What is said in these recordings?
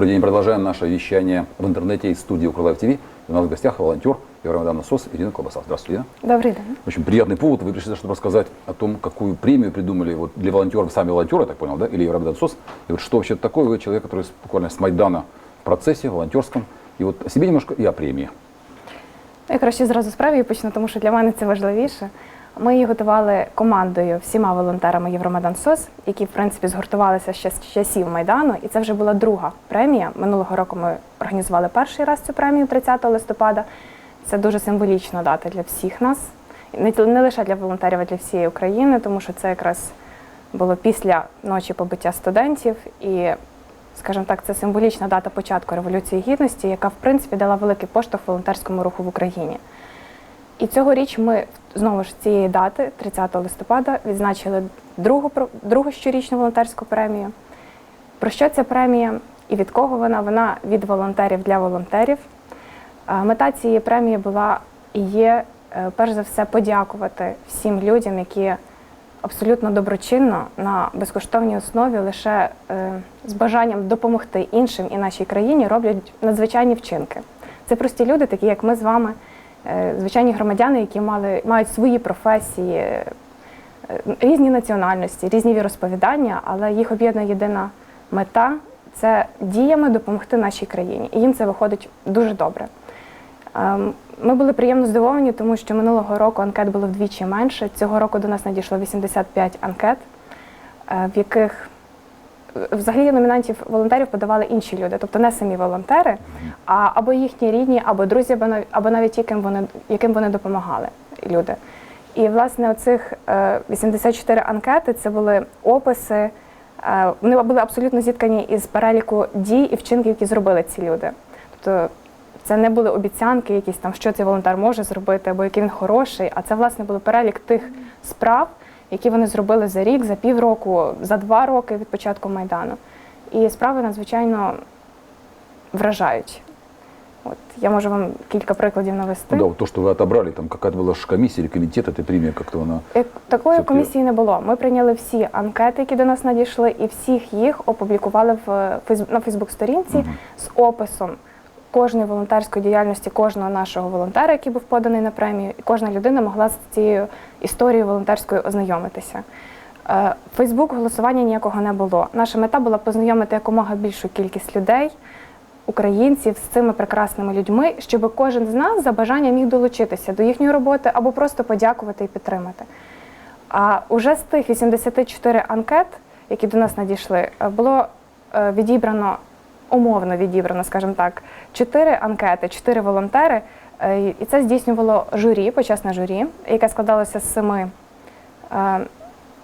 Добрый день. Продолжаем наше вещание в интернете из студии Укрлайв ТВ. У нас в гостях волонтер Евромайдан Насос Ирина Колбаса. Здравствуйте. Ирина. Добрий день. Очень приятный повод. Вы пришли, чтобы рассказать о том, какую премию придумали вот для волонтеров, сами волонтеры, я так понял, да, или Евромайдан Насос. И вот что вообще это такое? Вы человек, который с- буквально с Майдана в процессе волонтерском. И вот о себе немножко и о премии. Я краще зразу з премії почну, тому що для мене це важливіше. Ми її готували командою всіма волонтерами Євромайдан СОС, які в принципі згуртувалися ще з часів Майдану, і це вже була друга премія. Минулого року ми організували перший раз цю премію 30 листопада. Це дуже символічна дата для всіх нас, не лише для волонтерів, а для всієї України, тому що це якраз було після ночі побиття студентів і. Скажімо так, це символічна дата початку Революції Гідності, яка в принципі дала великий поштовх волонтерському руху в Україні. І цьогоріч ми знову ж цієї дати, 30 листопада, відзначили другу, другу щорічну волонтерську премію. Про що ця премія і від кого вона? Вона від волонтерів для волонтерів. Мета цієї премії була і є, е, перш за все, подякувати всім людям, які абсолютно доброчинно на безкоштовній основі лише е, з бажанням допомогти іншим і нашій країні роблять надзвичайні вчинки. Це прості люди, такі як ми з вами, звичайні громадяни, які мали, мають свої професії, е, різні національності, різні віросповідання, але їх об'єднує єдина мета це діями допомогти нашій країні. І їм це виходить дуже добре. Ем, Ми були приємно здивовані, тому що минулого року анкет було вдвічі менше. Цього року до нас надійшло 85 анкет, е, в яких е, взагалі номінантів волонтерів подавали інші люди, тобто не самі волонтери, а або їхні рідні, або друзі, або нав- або навіть ті, ким вони, яким вони допомагали люди. І власне оцих е, 84 анкети це були описи. е, Вони були абсолютно зіткані із переліку дій і вчинків, які зробили ці люди. Тобто це не були обіцянки, якісь там, що цей волонтер може зробити, або який він хороший. А це власне був перелік тих справ, які вони зробили за рік, за півроку, за два роки від початку майдану. І справи надзвичайно вражають. От я можу вам кілька прикладів навести. Ну да, вот то, что вы отобрали, там какая-то была же комиссия или комитет этой премии, как-то она... Як Такої Все-таки- комісії не було. Ми прийняли всі анкети, які до нас надійшли, і всіх їх опублікували в Фейс- на Фейсбук-сторінці Мгм. з описом кожної волонтерської діяльності кожного нашого волонтера, який був поданий на премію, і кожна людина могла з цією історією волонтерською ознайомитися. Фейсбук голосування ніякого не було. Наша мета була познайомити якомога більшу кількість людей, українців з цими прекрасними людьми, щоб кожен з нас за бажанням міг долучитися до їхньої роботи або просто подякувати і підтримати. А уже з тих 84 анкет, які до нас надійшли, е, було е, відібрано, умовно відібрано, скажімо так, 4 анкети, 4 волонтери. Е, І це здійснювало журі, почесне журі, яке складалося з семи е,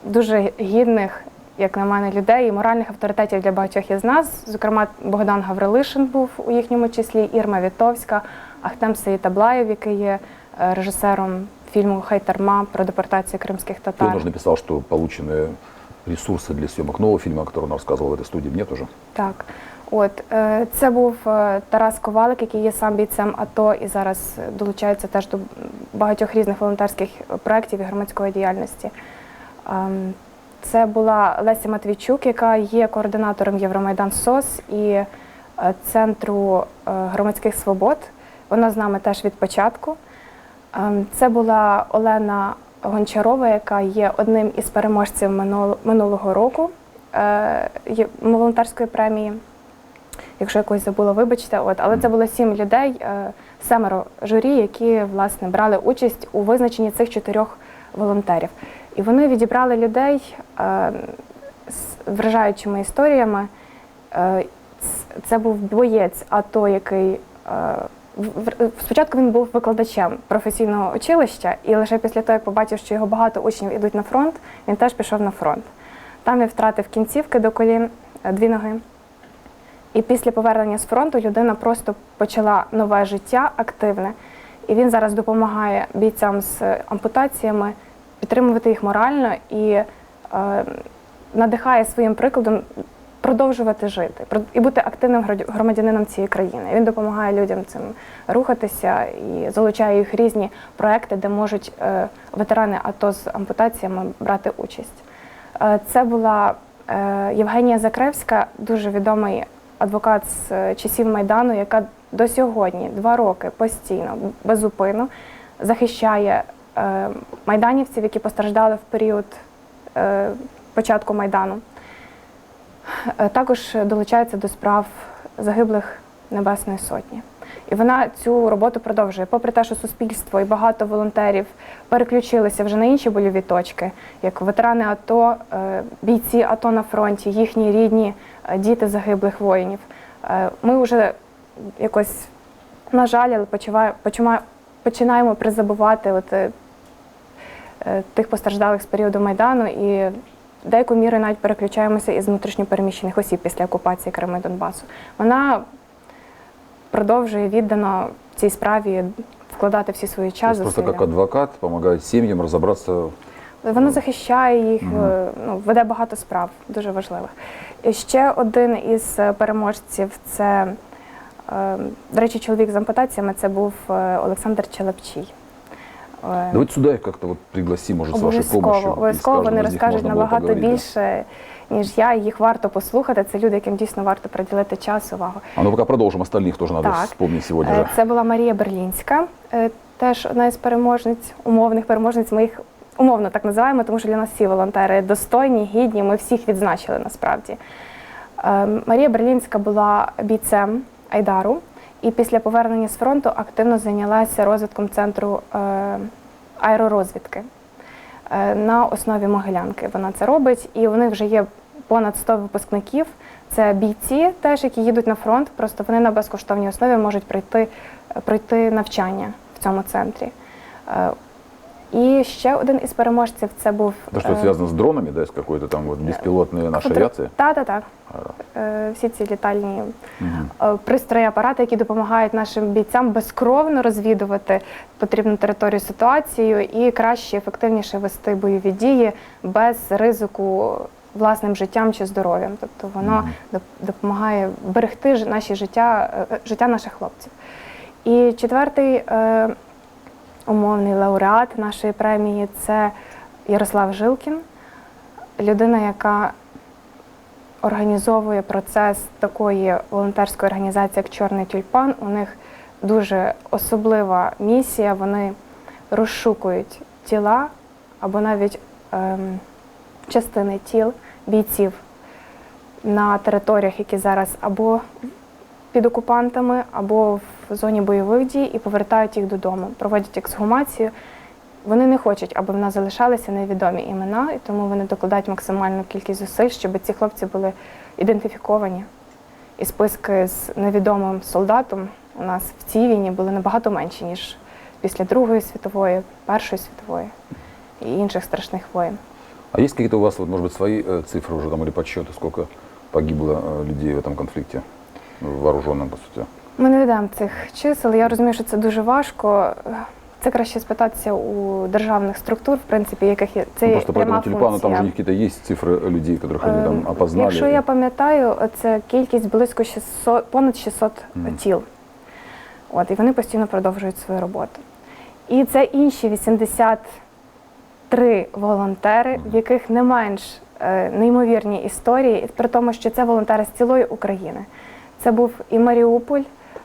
дуже гідних, як на мене, людей і моральних авторитетів для багатьох із нас. Зокрема, Богдан Гаврилишин був у їхньому числі, Ірма Вітовська, Ахтем Сеїтаблаєв, який є е, режисером фільму Хайтарма про депортацію кримських Он татар. уже написал, что получены ресурсы для съемок нового фильма, о котором он рассказывал в этой студии. Мне тоже. Так, от е, це був е, Тарас Ковалик, який є сам бійцем АТО і зараз е, долучається теж до багатьох різних волонтерських проєктів і громадської діяльності. Ем, Це була Леся Матвійчук, яка є координатором Євромайдан СОС і Центру громадських свобод. Вона з нами теж від початку. Ем, Це була Олена Гончарова, яка є одним із переможців минулого року волонтерської премії. Якщо якось забула, вибачте. От, але це було сім людей, е, семеро журі, які власне брали участь у визначенні цих чотирьох волонтерів. І вони відібрали людей е, з вражаючими історіями. Е, Це був боєць АТО, який спочатку він був викладачем професійного училища, і лише після того, як побачив, що його багато учнів ідуть на фронт, він теж пішов на фронт. Там він втратив кінцівки до колін, дві ноги. І після повернення з фронту людина просто почала нове життя активне. І він зараз допомагає бійцям з е, ампутаціями підтримувати їх морально і е, надихає своїм прикладом продовжувати жити і бути активним громадянином цієї країни. Він допомагає людям цим рухатися і залучає їх різні проекти, де можуть е, ветерани АТО з ампутаціями брати участь. Е, Це була е, Євгенія Закревська, дуже відомий адвокат з е, часів Майдану, яка до сьогодні, два роки постійно, безупинно захищає е, майданівців, які постраждали в період е, початку Майдану. Також долучається до справ загиблих Небесної Сотні. І вона цю роботу продовжує. Попри те, що суспільство і багато волонтерів переключилися вже на інші больові точки, як ветерани АТО, бійці АТО на фронті, їхні рідні діти загиблих воїнів. Е, Ми вже якось, на жаль, але починаємо призабувати от, е, е, тих постраждалих з періоду Майдану і деякою мірою навіть переключаємося із внутрішньопереміщених осіб після окупації Криму і Донбасу. Вона продовжує віддано в цій справі вкладати всі свої То час. просто как адвокат помогает семьям разобраться Вона захищає їх, е, ну, веде багато справ, дуже важливих. І ще один із е, переможців це, е, до речі, чоловік з ампутаціями, це був е, Олександр Челепчій. Е, Давайте сюда их как-то вот пригласим, может, с вашей Обов'язково, помощью. и с обов'язково каждым вони из них розкажуть можно было набагато поговорить, да. більше, ніж я. Їх варто послухати. Це люди, яким дійсно варто приділити час, увагу. А ну пока продолжим, остальных тоже надо Так. вспомнить сегодня Е, же. Це була Марія Берлінська, е, теж одна із переможниць, умовних переможниць. Ми їх умовно так називаємо, тому що для нас всі волонтери достойні, гідні. Ми всіх відзначили насправді. Е, Марія Берлінська була бійцем Айдару і після повернення з фронту активно зайнялася розвитком центру е, аеророзвідки. Е, На основі Могилянки вона це робить, і у них вже є понад 100 випускників. Це бійці, теж які їдуть на фронт, просто вони на безкоштовній основі можуть пройти, пройти навчання в цьому центрі. Е, І ще один із переможців це був Это что, е, связано с дронами, да, с какой-то там вот беспилотной нашей фотогра- авиации? Та, та, та. А, Е, Всі ці літальні мгм. е, пристрої, апарати, які допомагають нашим бійцям безкровно розвідувати потрібну територію ситуацію і краще, ефективніше вести бойові дії без ризику власним життям чи здоров'ям. Тобто воно доп- допомагає берегти наші життя, е, життя наших хлопців. І четвертий е, умовний лауреат нашої премії це Ярослав Жилкін, людина, яка організовує процес такої волонтерської організації, як Чорний тюльпан. У них дуже особлива місія. Вони розшукують тіла або навіть ем, частини тіл бійців на територіях, які зараз або під окупантами, або в зоні бойових дій, і повертають їх додому, проводять ексгумацію. Вони не хочуть, аби в нас залишалися невідомі імена, і тому вони докладають максимальну кількість зусиль, щоб ці хлопці були ідентифіковані. І списки з невідомим солдатом у нас в цій війні були набагато менші, ніж після Другої світової, Першої світової і інших страшних воєн. А есть какие-то у вас, вот, может быть, свои э, цифры уже там или подсчеты, сколько погибло э, людей в этом конфликте, ну, вооруженном, по сути? Ми не ведемо цих чисел. Я розумію, що це дуже важко. Це краще спитатися у державних структур, в принципі, яких є це Ну, є просто по пряма этому тюльпану там функція. же какие-то есть цифры людей, которых они Ем, там опознали. Якщо я пам'ятаю, це кількість близько 600, понад 600 Мгм. тіл. От, і вони постійно продовжують свою роботу. І це інші 83 волонтери, в яких не менш е, неймовірні історії, і при тому, що це волонтери з цілої України. Це був і Маріуполь,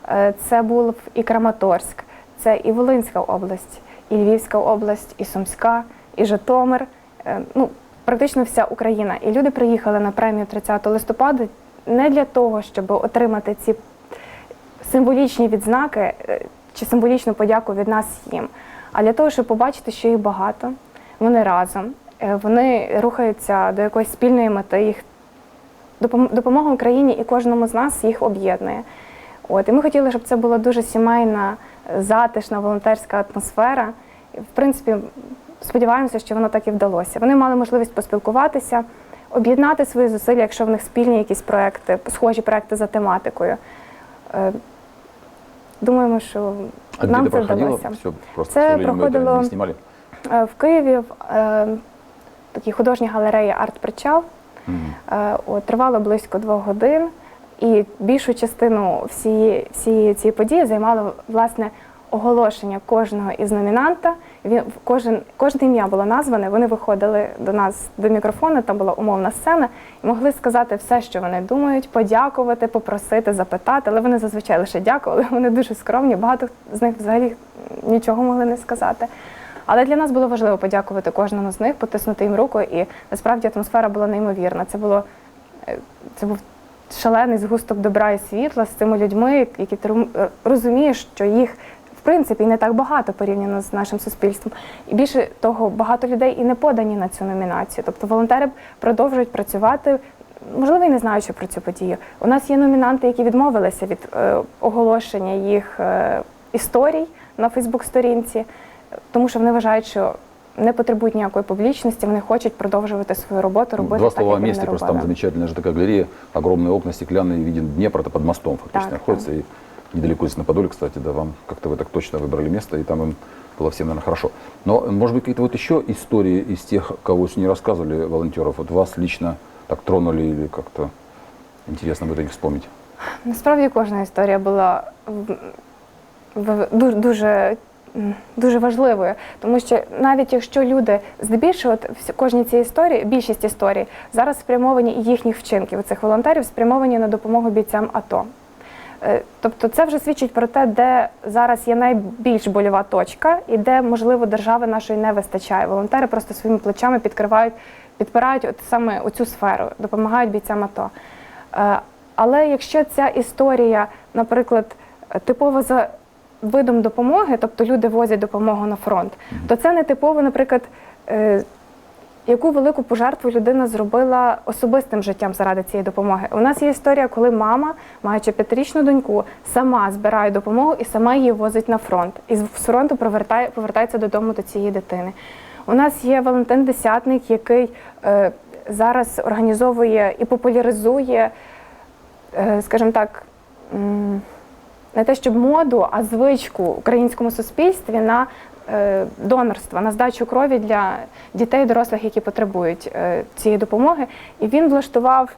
е, це був і Краматорськ, це і Волинська область, і Львівська область, і Сумська, і Житомир. Е, Ну, практично вся Україна. І люди приїхали на премію 30 листопада не для того, щоб отримати ці символічні відзнаки е, чи символічну подяку від нас їм, а для того, щоб побачити, що їх багато, вони разом, вони рухаються до якоїсь спільної мети. Їх допомога Україні і кожному з нас їх об'єднує. От і ми хотіли, щоб це була дуже сімейна, е, затишна волонтерська атмосфера. І, в принципі, сподіваємося, що воно так і вдалося. Вони мали можливість поспілкуватися, об'єднати свої зусилля, якщо в них спільні якісь проекти, схожі проекти за тематикою. Е, Думаємо, що А нам где це это проходило? вдалося. Все, просто, Це к сожалению, мы это проходило- не снимали. Е, В Києві в е, такій художній галереї Арт-Причал. Мгм. Е, Тривало близько двох годин, і більшу частину всієї, всієї цієї події займало власне оголошення кожного із номінанта Він кожен кожне ім'я було назване. Вони виходили до нас до мікрофону. Там була умовна сцена, і могли сказати все, що вони думають, подякувати, попросити, запитати. Але вони зазвичай лише дякували. Вони дуже скромні. Багато з них взагалі нічого могли не сказати. Але для нас було важливо подякувати кожному з них, потиснути їм руку, і насправді атмосфера була неймовірна. Це було е, це був шалений згусток добра і світла з цими людьми, які ти е, розумієш, що їх в принципі не так багато порівняно з нашим суспільством. І більше того, багато людей і не подані на цю номінацію. Тобто волонтери продовжують працювати. Можливо, і не знаючи про цю подію. У нас є номінанти, які відмовилися від е, оголошення їх е, історій на Фейсбук-сторінці, тому що вони вважають, що не потребують ніякої публічності, вони хочуть продовжувати свою роботу, робити Два так, слова о як і месте, вони просто там робили. замечательная же такая галерея, огромные окна стеклянные, виден Днепр, это под мостом фактически Так, находится, и недалеко здесь на Подоле, кстати, да, вам как-то вы так точно выбрали место, и там им было всем, наверное, хорошо. Но, может быть, какие-то вот еще истории из тех, кого не рассказывали волонтеров, вот вас лично так тронули или как-то интересно будет о них вспомнить? Насправді кожна історія була в- в- ду- дуже, м, дуже важливою, тому що навіть якщо люди здебільшого кожні ці історії, більшість історій зараз спрямовані і їхніх вчинків цих волонтерів спрямовані на допомогу бійцям АТО. Е, Тобто це вже свідчить про те, де зараз є найбільш больова точка і де, можливо, держави нашої не вистачає. Волонтери просто своїми плечами підкривають, підпирають от саме оцю сферу, допомагають бійцям АТО. Е, Але якщо ця історія, наприклад, типова за видом допомоги, тобто люди возять допомогу на фронт, то це не типово, наприклад, е, яку велику пожертву людина зробила особистим життям заради цієї допомоги. У нас є історія, коли мама, маючи п'ятирічну доньку, сама збирає допомогу і сама її возить на фронт. І з фронту повертає, повертається додому до цієї дитини. У нас є Валентин Десятник, який е, зараз організовує і популяризує, е, скажімо так, не те, щоб моду, а звичку в українському суспільстві на е, донорство, на здачу крові для дітей дорослих, які потребують е, цієї допомоги. І він влаштував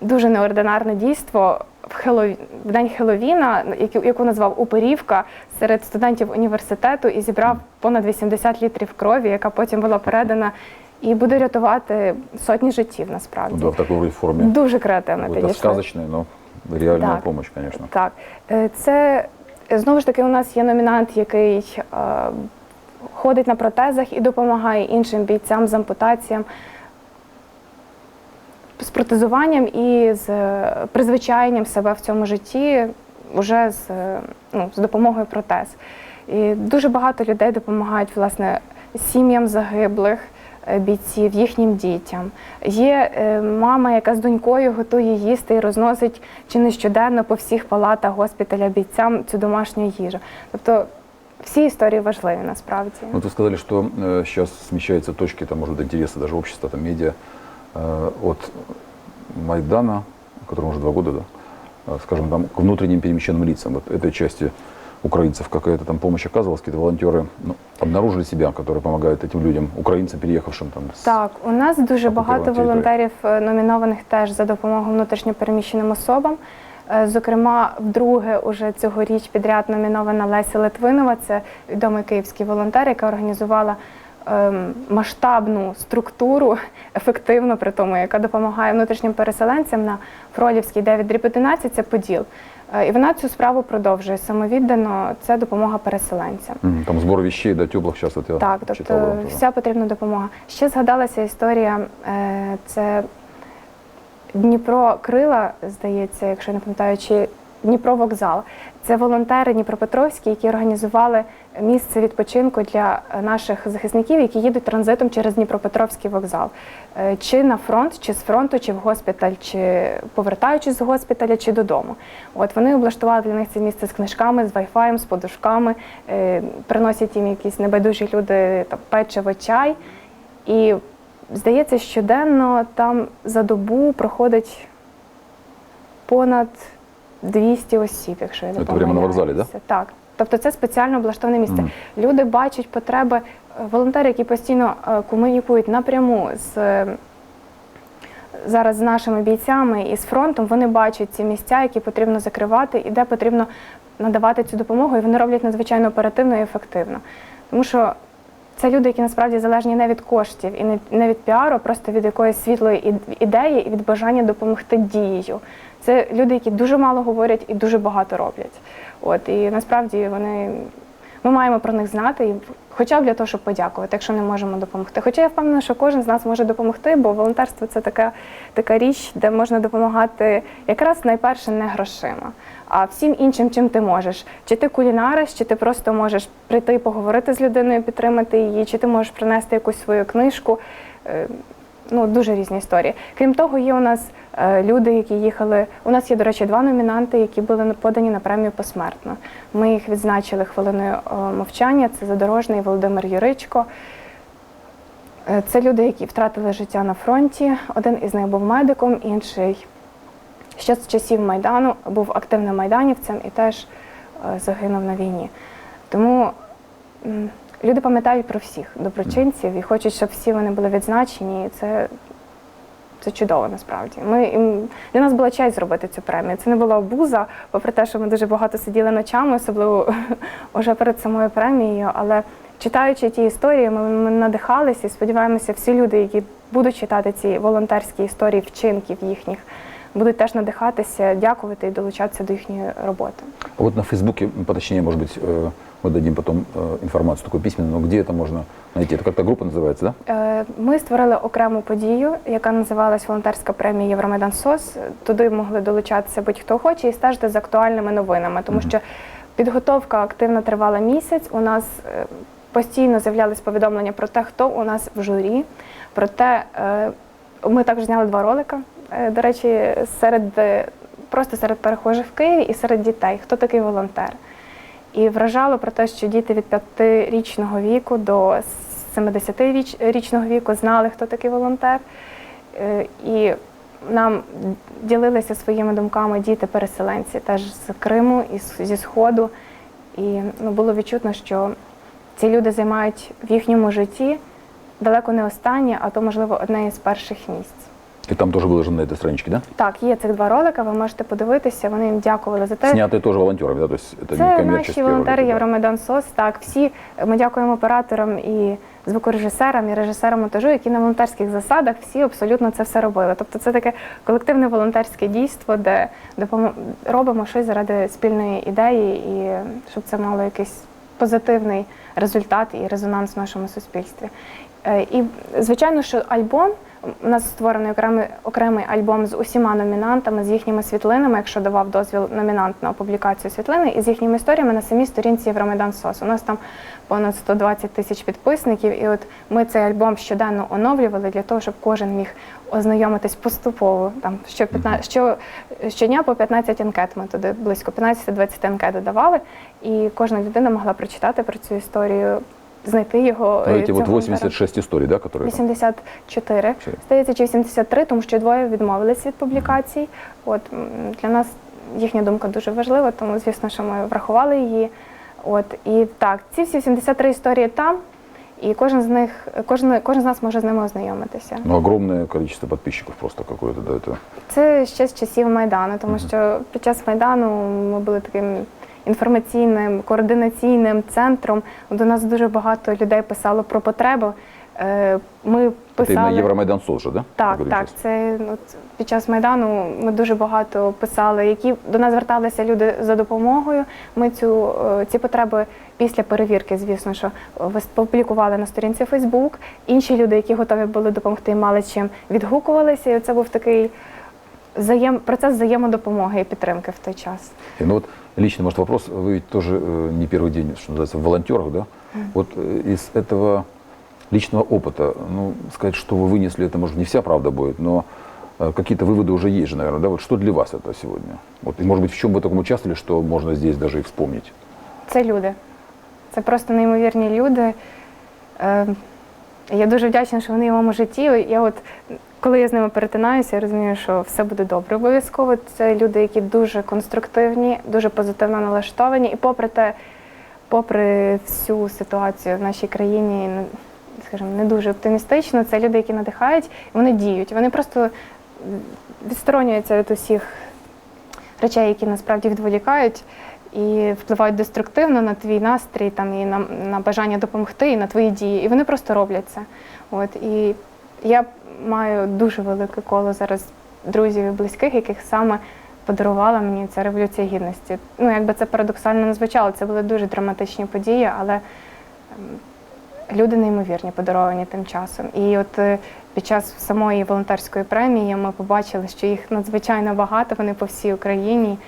дуже неординарне дійство в, Хелові... в день Хеловіна, яку, назвав Упорівка серед студентів університету і зібрав понад 80 літрів крові, яка потім була передана і буде рятувати сотні життів насправді. Ну, да, в такой вроде форме. Дуже креативно Это підійшли. сказочная, но реальная Так. помощь, конечно. Так, Е, це е, знову ж таки у нас є номінант, який е, ходить на протезах і допомагає іншим бійцям з ампутаціям, з протезуванням і з призвичайням себе в цьому житті вже з, ну, з допомогою протез. І дуже багато людей допомагають власне сім'ям загиблих бійців, їхнім дітям. Є е, мама, яка з донькою готує їсти і розносить чи не щоденно по всіх палатах госпіталя бійцям цю домашню їжу. Тобто всі історії важливі насправді. Ну, вы сказали, что э, сейчас смещаются точки, там, может быть, интереса даже общества, там, медиа, э, от Майдана, которому уже два года, да, э, скажем, там, к внутренним перемещенным лицам, вот этой части украинцев какая-то там помощь оказывалась, какие-то волонтеры ну, обнаружили себя, которые помогают этим людям, украинцам, переехавшим там. с- Так, у нас дуже окупованих багато територій. волонтерів е, номінованих теж за допомогою внутрішньопереміщеним особам. Е, Зокрема, вдруге уже цьогоріч підряд номінована Леся Литвинова. Це відомий київський волонтер, яка організувала ем, масштабну структуру, ефективно при тому, яка допомагає внутрішнім переселенцям на Фролівській 9 дріб 11, це Поділ. Е, І вона цю справу продовжує самовіддано. Це допомога переселенцям. Там вещей, да, теплых сейчас вот я Так, тобто тоже. вся потрібна допомога. Ще згадалася історія, е, це Дніпро Крила, здається, якщо я не пам'ятаю, чи Дніпро вокзал. Це волонтери Дніпропетровські, які організували місце відпочинку для наших захисників, які їдуть транзитом через Дніпропетровський вокзал. Е, Чи на фронт, чи з фронту, чи в госпіталь, чи повертаючись з госпіталя, чи додому. От вони облаштували для них це місце з книжками, з вайфаєм, з подушками, е, приносять їм якісь небайдужі люди там, печиво, чай. І здається, щоденно там за добу проходить понад 200 осіб, якщо я не Це прямо на вокзалі, помиляюся. Так. Тобто це спеціально облаштоване місце. Мгм. Люди бачать потреби, е, волонтери, які постійно е, комунікують напряму з е, зараз з нашими бійцями і з фронтом, вони бачать ці місця, які потрібно закривати, і де потрібно надавати цю допомогу, і вони роблять надзвичайно оперативно і ефективно. Тому що це люди, які насправді залежні не від коштів і не, не від піару, а просто від якоїсь світлої ідеї і від бажання допомогти дією. Це люди, які дуже мало говорять і дуже багато роблять. От і насправді вони ми маємо про них знати, хоча б для того, щоб подякувати, якщо не можемо допомогти. Хоча я впевнена, що кожен з нас може допомогти, бо волонтерство це така, така річ, де можна допомагати якраз найперше не грошима, а всім іншим, чим ти можеш. Чи ти кулінариш, чи ти просто можеш прийти і поговорити з людиною, підтримати її, чи ти можеш принести якусь свою книжку. Ну, дуже різні історії. Крім того, є у нас е, люди, які їхали. У нас є, до речі, два номінанти, які були подані на премію посмертно. Ми їх відзначили хвилиною е, мовчання. Це задорожний Володимир Юричко. Е, Це люди, які втратили життя на фронті. Один із них був медиком, інший ще з часів Майдану був активним майданівцем і теж загинув на війні. Тому люди пам'ятають про всіх доброчинців і хочуть, щоб всі вони були відзначені. І це, це чудово насправді. Ми, для нас була честь зробити цю премію. Це не була обуза, попри те, що ми дуже багато сиділи ночами, особливо вже перед самою премією. Але читаючи ті історії, ми, ми надихалися і сподіваємося, всі люди, які будуть читати ці волонтерські історії вчинків їхніх, будуть теж надихатися, дякувати і долучатися до їхньої роботи. А Вот на Фейсбуке, поточнее, может быть, э, мы дадим потом э, информацию такую письменную, но где это можно найти? Это как-то группа называется, да? Е, Ми створили окрему подію, яка називалась Волонтерська премія Євромайдан СОС. Туди могли долучатися будь-хто хоче і стежити за актуальними новинами, тому що підготовка активно тривала місяць. У нас е, постійно з'являлись повідомлення про те, хто у нас в журі. Про те, е, ми також зняли два ролика. е, До речі, серед е, просто серед перехожих в Києві і серед дітей, хто такий волонтер. І вражало про те, що діти від 5-річного віку до 70-річного віку знали, хто такий волонтер. Е, І нам ділилися своїми думками діти-переселенці, теж з Криму і зі Сходу. І ну, було відчутно, що ці люди займають в їхньому житті далеко не останнє, а то, можливо, одне із перших місць. И там тоже выложено на этой страничке, да? Так, є цих два ролика, ви можете подивитися. Вони їм дякували за те. Снятые тоже волонтерами, да? То есть это не Це коммерческие наші волонтери ролики, да? Євромайдан СОС. Так, всі ми дякуємо операторам і звукорежисерам, і режисерам монтажу, які на волонтерських засадах всі абсолютно це все робили. Тобто це таке колективне волонтерське дійство, де допомо- робимо щось заради спільної ідеї, і щоб це мало якийсь позитивний результат і резонанс в нашому суспільстві. Е, І звичайно, що альбом. У нас створений окремий окремий альбом з усіма номінантами, з їхніми світлинами, якщо давав дозвіл номінант на публікацію світлини, і з їхніми історіями на самій сторінці Євромайдан СОС. У нас там понад 120 тисяч підписників, і от ми цей альбом щоденно оновлювали для того, щоб кожен міг ознайомитись поступово. Там що 15, що щодня по 15 анкет. Ми туди близько 15-20 анкет додавали, і кожна людина могла прочитати про цю історію, знайти його. Ну, е, эти цього вот волонтера. 86 историй, да, которые там? 84, Чотири. здається, чи 83, тому що двоє відмовились від публікацій. От м, для нас їхня думка дуже важлива, тому звісно, що ми врахували її. От і так, ці всі 73 історії там, і кожен з них, кожен, кожен з нас може з ними ознайомитися. Ну, огромное количество подписчиков просто какое-то, да, это... Це ще з часів Майдану, тому що під час Майдану ми були таким інформаційним, координаційним центром. До нас дуже багато людей писало про потребу. Е, Ми писали... именно Евромайдан СОС же, да? Так, Говорим так. Це от, під час майдану ми дуже багато писали, які до нас зверталися люди за допомогою. Ми цю е, ці потреби після перевірки, звісно, що вис- публікували на сторінці Фейсбук. Інші люди, які готові були допомогти, мали чим відгукувалися. І це був такий взаєм процес взаємодопомоги і підтримки в той час. И, Ну вот личный, может, вопрос. Вы ведь тоже э, не первый день, что называется, в волонтерах, да? Вот э, из этого личного опыта, ну, сказать, что вы вынесли, это, может, не вся правда будет, но э, какие-то выводы уже есть же, наверное, да? Вот что для вас это сегодня? Вот, и, может быть, в чем вы таком участвовали, что можно здесь даже и вспомнить? Це люди. Це просто неймовірні люди. Е, Я дуже вдячна, що вони в моєму житті. Я от, коли я з ними перетинаюся, я розумію, що все буде добре обов'язково. Це люди, які дуже конструктивні, дуже позитивно налаштовані. І попри те, попри всю ситуацію в нашій країні, ну, скажімо, не дуже оптимістично, це люди, які надихають, вони діють. Вони просто відсторонюються від усіх речей, які насправді відволікають. і впливають деструктивно на твій настрій, там і на, на бажання допомогти, і на твої дії. І вони просто роблять це. От і я маю дуже велике коло зараз друзів і близьких, яких саме подарувала мені ця революція гідності. Ну, якби це парадоксально не звучало, це були дуже драматичні події, але ем, люди неймовірні подаровані тим часом. І от е, під час самої волонтерської премії ми побачили, що їх надзвичайно багато, вони по всій Україні.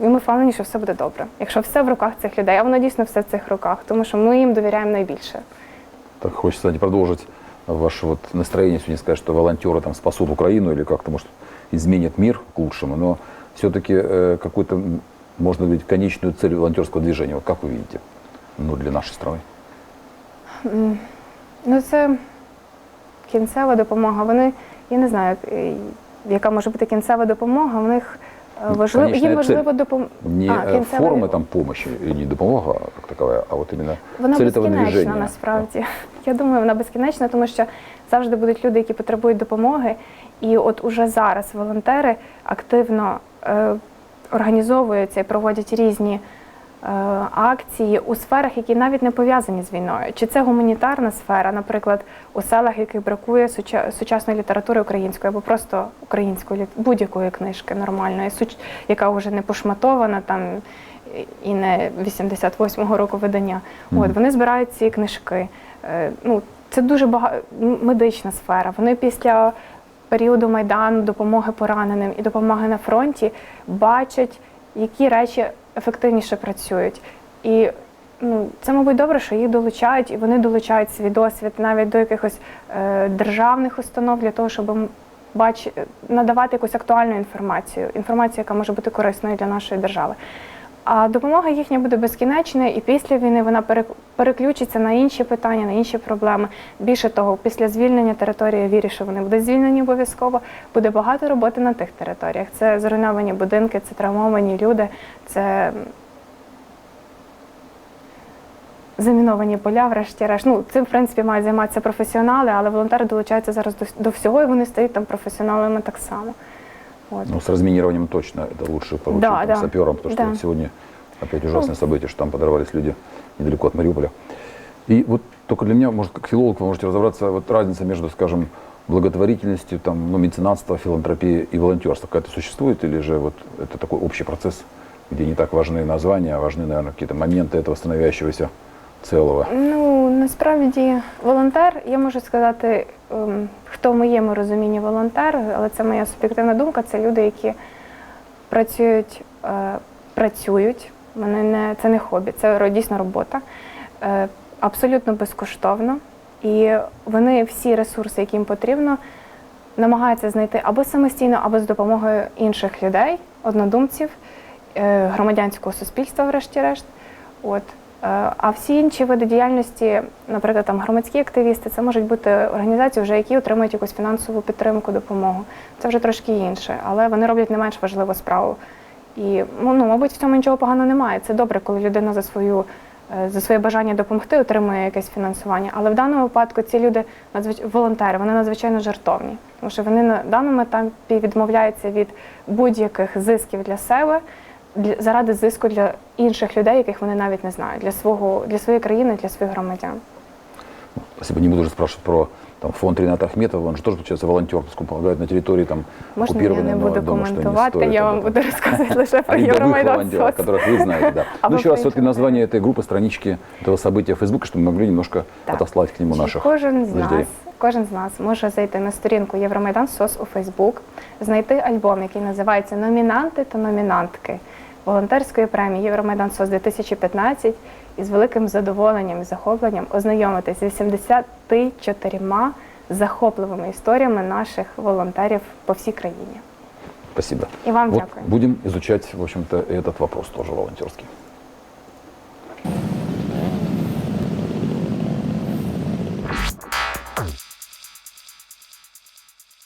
І ми впевнені, що все буде добре. Якщо все в руках цих людей, а воно дійсно все в цих руках, тому що ми їм довіряємо найбільше. Так хочется не продолжить ваше вот настроение, сегодня сказать, что волонтеры там спасут Украину или как-то, может, изменят мир к лучшему, но все-таки э, какую-то, м, можно говорить, конечную цель волонтерского движения, вот как вы видите, ну, для нашей страны? Ну, це кінцева допомога. Вони, я не знаю, е, яка може бути кінцева допомога. В них е, Ну, важливо, конечна їм цель. важливо допомога. Не э, формы там помощи и не допомога как таковая, а вот именно Вона цель этого безкінечна движения. насправді. Я думаю, вона безкінечна, тому що завжди будуть люди, які потребують допомоги. І от уже зараз волонтери активно е, організовуються і проводять різні е, акції у сферах, які навіть не пов'язані з війною. Чи це гуманітарна сфера, наприклад, у селах, яких бракує сучасної літератури української або просто української будь-якої книжки нормальної, яка вже не пошматована там і не 88-го року видання. От вони збирають ці книжки. Е, Ну, це дуже багато медична сфера. Вони після періоду майдану, допомоги пораненим і допомоги на фронті бачать, які речі ефективніше працюють. І ну, це, мабуть, добре, що їх долучають, і вони долучають свій досвід навіть до якихось е, державних установ для того, щоб бач, надавати якусь актуальну інформацію, інформацію, яка може бути корисною для нашої держави. А допомога їхня буде безкінечна, і після війни вона перек- переключиться на інші питання, на інші проблеми. Більше того, після звільнення території вірю, що вони будуть звільнені обов'язково. Буде багато роботи на тих територіях. Це зруйновані будинки, це травмовані люди, це заміновані поля, врешті-решт. Ну, цим, в принципі, мають займатися професіонали, але волонтери долучаються зараз до всього, і вони стають там професіоналами так само. От. Ну, с разминированием точно это лучше поручить Да, там, да. саперам, потому что Да. вот сегодня опять ужасное событие, что там подорвались люди недалеко от Мариуполя. И вот только для меня, может, как филолог, вы можете разобраться, вот разница между, скажем, благотворительностью, там, ну, меценатство, филантропия и волонтерство какая-то существует, или же вот это такой общий процесс, где не так важны названия, а важны, наверное, какие-то моменты этого становящегося целого? Ну насправді волонтер, я можу сказати, хто в моєму розумінні волонтер, але це моя суб'єктивна думка. Це люди, які працюють, е, працюють. Вони не це не хобі, це дійсно робота. Е, абсолютно безкоштовно. І вони всі ресурси, які їм потрібно, намагаються знайти або самостійно, або з допомогою інших людей, однодумців, е, громадянського суспільства, врешті-решт. От. Е, А всі інші види діяльності, наприклад, там громадські активісти, це можуть бути організації, вже які отримують якусь фінансову підтримку, допомогу. Це вже трошки інше, але вони роблять не менш важливу справу. І ну, ну, мабуть, в цьому нічого поганого немає. Це добре, коли людина за свою е, за своє бажання допомогти отримує якесь фінансування. Але в даному випадку ці люди волонтери, вони надзвичайно жартовні, тому що вони на даному етапі відмовляються від будь-яких зисків для себе заради зиску для інших людей, яких вони навіть не знають, для свого для своєї країни, для своїх громадян. Спасибо. Не буду уже спрашивать про там, фонд Рената Ахметова, он же тоже, получается, волонтер, поскольку помогает на территории там, Можна я оккупированной, не но буду думаю, что не коментувати, стоит я об вам этом. буду розказувати лише про О рядовых Євромайдан волонтеров, Соц. которых вы знаете, да. А Ну, вы еще раз, все-таки поэтому- название этой группы, странички этого события в Фейсбуке, чтобы мы могли немножко Так. отослать к нему Чи наших Кожен з людей. нас, кожен з нас може зайти на сторінку Євромайдан СОС у Фейсбук, знайти альбом, який називається Номінанти та номінантки волонтерської премії Євромайдан СОС 2015 і з великим задоволенням і захопленням ознайомитись з 84 захопливими історіями наших волонтерів по всій країні. Спасибо. И вам вот дякую. будем изучать, в общем-то, этот вопрос тоже волонтерский.